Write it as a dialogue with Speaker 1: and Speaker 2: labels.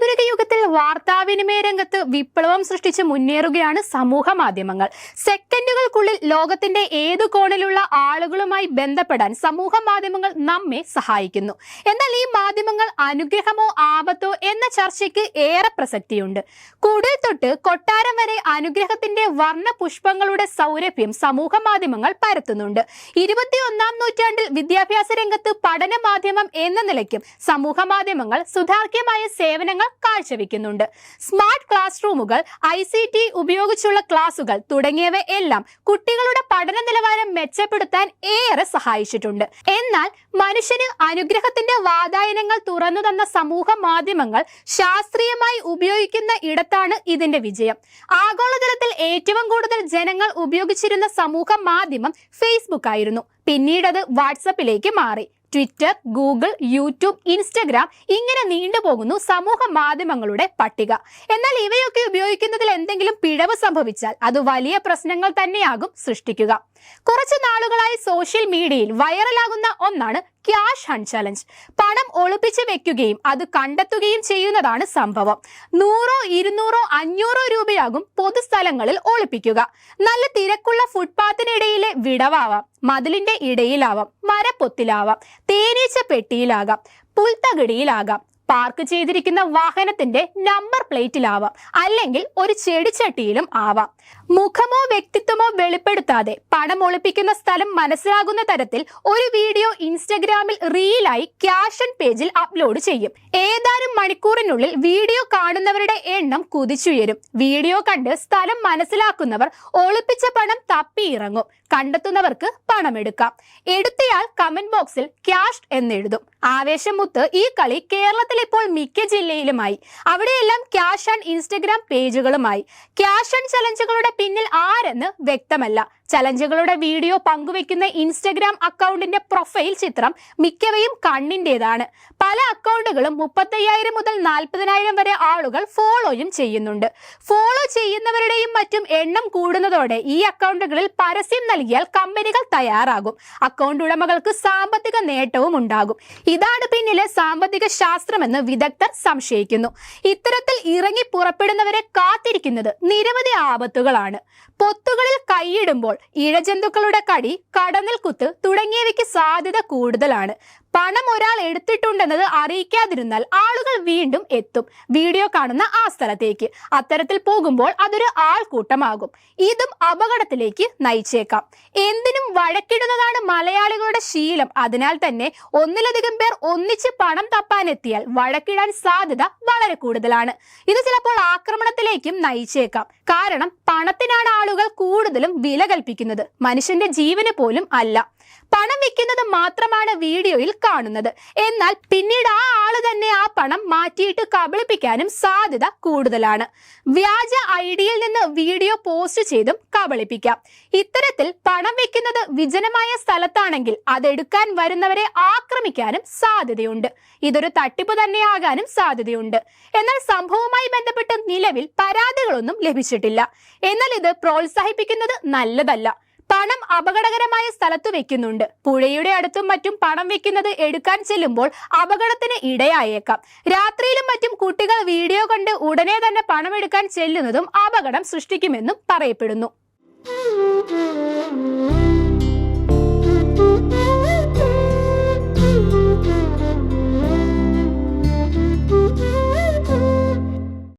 Speaker 1: ആധുനിക യുഗത്തിൽ വാർത്താവിനിമയ രംഗത്ത് വിപ്ലവം സൃഷ്ടിച്ച് മുന്നേറുകയാണ് സമൂഹ മാധ്യമങ്ങൾ. സെക്കൻഡുകൾക്കുള്ളിൽ ലോകത്തിന്റെ ഏത് കോണിലുള്ള ആളുകളുമായി ബന്ധപ്പെടാൻ സമൂഹ മാധ്യമങ്ങൾ നമ്മെ സഹായിക്കുന്നു. എന്നാൽ ഈ മാധ്യമങ്ങൾ അനുഗ്രഹമോ ആപത്തോ എന്ന ചർച്ചയ്ക്ക് ഏറെ പ്രസക്തിയുണ്ട്. കുടിൽ തൊട്ട് കൊട്ടാരം വരെ അനുഗ്രഹത്തിന്റെ വർണ പുഷ്പങ്ങളുടെ സൗരഭ്യം സമൂഹ മാധ്യമങ്ങൾ പരത്തുന്നുണ്ട്. ഇരുപത്തിയൊന്നാം നൂറ്റാണ്ടിൽ വിദ്യാഭ്യാസ രംഗത്ത് പഠന മാധ്യമം എന്ന നിലയ്ക്കും സമൂഹ മാധ്യമങ്ങൾ സുതാർഹ്യമായ സേവനങ്ങൾ കാഴ്ചവെക്കുന്നുണ്ട് സ്മാർട്ട് ക്ലാസ് റൂമുകൾ ഐ സി ടി ഉപയോഗിച്ചുള്ള ക്ലാസുകൾ തുടങ്ങിയവ എല്ലാം കുട്ടികളുടെ പഠന നിലവാരം മെച്ചപ്പെടുത്താൻ ഏറെ സഹായിച്ചിട്ടുണ്ട്. എന്നാൽ മനുഷ്യന് അനുഗ്രഹത്തിന്റെ വാതായനങ്ങൾ തുറന്നു തന്ന സമൂഹ മാധ്യമങ്ങൾ ശാസ്ത്രീയമായി ഉപയോഗിക്കുന്ന ഇടത്താണ് ഇതിന്റെ വിജയം. ആഗോളതലത്തിൽ ഏറ്റവും കൂടുതൽ ജനങ്ങൾ ഉപയോഗിച്ചിരുന്ന സമൂഹ മാധ്യമം ഫേസ്ബുക്ക് ആയിരുന്നു പിന്നീട് അത് വാട്സപ്പിലേക്ക് മാറി. ട്വിറ്റർ ഗൂഗിൾ യൂട്യൂബ് ഇൻസ്റ്റഗ്രാം ഇങ്ങനെ നീണ്ടുപോകുന്നു സമൂഹ മാധ്യമങ്ങളുടെ പട്ടിക. എന്നാൽ ഇവയൊക്കെ ഉപയോഗിക്കുന്നതിൽ എന്തെങ്കിലും പിഴവ് സംഭവിച്ചാൽ അത് വലിയ പ്രശ്നങ്ങൾ തന്നെയാകും സൃഷ്ടിക്കുക. കുറച്ചു നാളുകളായി സോഷ്യൽ മീഡിയയിൽ വൈറലാകുന്ന ഒന്നാണ് ക്യാഷ് ഹൺ ചലഞ്ച് പണം ഒളിപ്പിച്ച് വെക്കുകയും അത് കണ്ടെത്തുകയും ചെയ്യുന്നതാണ് സംഭവം. നൂറോ ഇരുന്നൂറോ അഞ്ഞൂറോ രൂപയാകും പൊതുസ്ഥലങ്ങളിൽ ഒളിപ്പിക്കുക. നല്ല തിരക്കുള്ള ഫുട്പാത്തിനിടയിലെ വിടവാവാം മതിലിന്റെ ഇടയിലാവാം മരപ്പൊത്തിലാവാം തേനീച്ച പെട്ടിയിലാകാം പുൽത്തകിടിയിലാകാം പാർക്ക് ചെയ്തിരിക്കുന്ന വാഹനത്തിന്റെ നമ്പർ പ്ലേറ്റിലാവാം അല്ലെങ്കിൽ ഒരു ചെടിച്ചട്ടിയിലും ആവാം. മുഖമോ വ്യക്തിത്വമോ വെളിപ്പെടുത്താതെ പണം ഒളിപ്പിക്കുന്ന സ്ഥലം മനസ്സിലാകുന്ന തരത്തിൽ ഒരു വീഡിയോ ഇൻസ്റ്റഗ്രാമിൽ റീലായി ക്യാഷൻ പേജിൽ അപ്ലോഡ് ചെയ്യും. ഏതാനും മണിക്കൂറിനുള്ളിൽ വീഡിയോ കാണുന്നവരുടെ എണ്ണം കുതിച്ചുയരും. വീഡിയോ കണ്ട് സ്ഥലം മനസ്സിലാക്കുന്നവർ ഒളിപ്പിച്ച പണം തപ്പിയിറങ്ങും കണ്ടെത്തുന്നവർക്ക് പണമെടുക്കാം. എടുത്തയാൾ കമന്റ് ബോക്സിൽ ക്യാഷ് എന്നെഴുതും. ആവേശം മുത്ത് ഈ കളി കേരളത്തിൽ ഇപ്പോൾ മിക്ക ജില്ലയിലുമായി. അവിടെയെല്ലാം ക്യാഷ് ആൻഡ് ഇൻസ്റ്റഗ്രാം പേജുകളുമായി. ക്യാഷ് ആൻഡ് ചലഞ്ചുകളുടെ പിന്നിൽ ആരെന്ന് വ്യക്തമല്ല. ചലഞ്ചുകളുടെ വീഡിയോ പങ്കുവെക്കുന്ന ഇൻസ്റ്റഗ്രാം അക്കൗണ്ടിന്റെ പ്രൊഫൈൽ ചിത്രം മിക്കവയും കണ്ണിന്റെതാണ് പല അക്കൗണ്ടുകളും മുപ്പത്തയ്യായിരം മുതൽ നാൽപ്പതിനായിരം വരെ ആളുകൾ ഫോളോയും ചെയ്യുന്നുണ്ട്. ഫോളോ ചെയ്യുന്നവരുടെയും മറ്റും എണ്ണം കൂടുന്നതോടെ ഈ അക്കൗണ്ടുകളിൽ പരസ്യം നൽകിയാൽ കമ്പനികൾ തയ്യാറാകും. അക്കൗണ്ട് ഉടമകൾക്ക് സാമ്പത്തിക നേട്ടവും ഉണ്ടാകും. ഇതാണ് പിന്നിലെ സാമ്പത്തിക ശാസ്ത്രമെന്ന് വിദഗ്ധർ സംശയിക്കുന്നു. ഇത്തരത്തിൽ ഇറങ്ങി പുറപ്പെടുന്നവരെ കാത്തിരിക്കുന്നത് നിരവധി ആപത്തുകളാണ്. പൊത്തുകളിൽ കൈയിടുമ്പോൾ ഇഴജന്തുക്കളുടെ കടി കടന്നൽ കുത്ത് തുടങ്ങിയവയ്ക്ക് സാധ്യത കൂടുതലാണ്. പണം ഒരാൾ എടുത്തിട്ടുണ്ടെന്നത് അറിയിക്കാതിരുന്നാൽ ആളുകൾ വീണ്ടും എത്തും. വീഡിയോ കാണുന്ന ആ സ്ഥലത്തേക്ക്. അത്തരത്തിൽ പോകുമ്പോൾ അതൊരു ആൾക്കൂട്ടമാകും. ഇതും അപകടത്തിലേക്ക് നയിച്ചേക്കാം. എന്തിനും വഴക്കിടുന്നതാണ് മലയാളികളുടെ ശീലം. അതിനാൽ തന്നെ ഒന്നിലധികം പേർ ഒന്നിച്ച് പണം തപ്പാനെത്തിയാൽ വഴക്കിടാൻ സാധ്യത വളരെ കൂടുതലാണ്. ഇത് ചിലപ്പോൾ ആക്രമണത്തിലേക്കും നയിച്ചേക്കാം. കാരണം പണത്തിനാണ് ആളുകൾ കൂടുതലും വില കൽപ്പിക്കുന്നത്. മനുഷ്യന്റെ ജീവന് പോലും അല്ല. പണം വെക്കുന്നത് മാത്രമാണ് വീഡിയോയിൽ കാണുന്നത്. എന്നാൽ പിന്നീട് ആ ആൾ തന്നെ ആ പണം മാറ്റിയിട്ട് കബളിപ്പിക്കാനും സാധ്യത കൂടുതലാണ്. വ്യാജ ഐഡിയിൽ നിന്ന് വീഡിയോ പോസ്റ്റ് ചെയ്തും കബളിപ്പിക്കാം. ഇത്തരത്തിൽ പണം വെക്കുന്നത് വിജനമായ സ്ഥലത്താണെങ്കിൽ അതെടുക്കാൻ വരുന്നവരെ ആക്രമിക്കാനും സാധ്യതയുണ്ട്. ഇതൊരു തട്ടിപ്പ് തന്നെയാകാനും സാധ്യതയുണ്ട്. എന്നാൽ സംഭവവുമായി ബന്ധപ്പെട്ട് നിലവിൽ പരാതികളൊന്നും ലഭിച്ചിട്ടില്ല. എന്നാൽ ഇത് പ്രോത്സാഹിപ്പിക്കുന്നത് നല്ലതല്ല. പണം അപകടകരമായ സ്ഥലത്ത് വെക്കുന്നുണ്ട്. പുഴയുടെ അടുത്തും മറ്റും പണം വെക്കുന്നത് എടുക്കാൻ ചെല്ലുമ്പോൾ അപകടത്തിന് ഇടയായേക്കാം. രാത്രിയിലും മറ്റും കുട്ടികൾ വീഡിയോ കണ്ട് ഉടനെ തന്നെ പണം എടുക്കാൻ ചെല്ലുന്നതും അപകടം സൃഷ്ടിക്കുമെന്നും പറയപ്പെടുന്നു.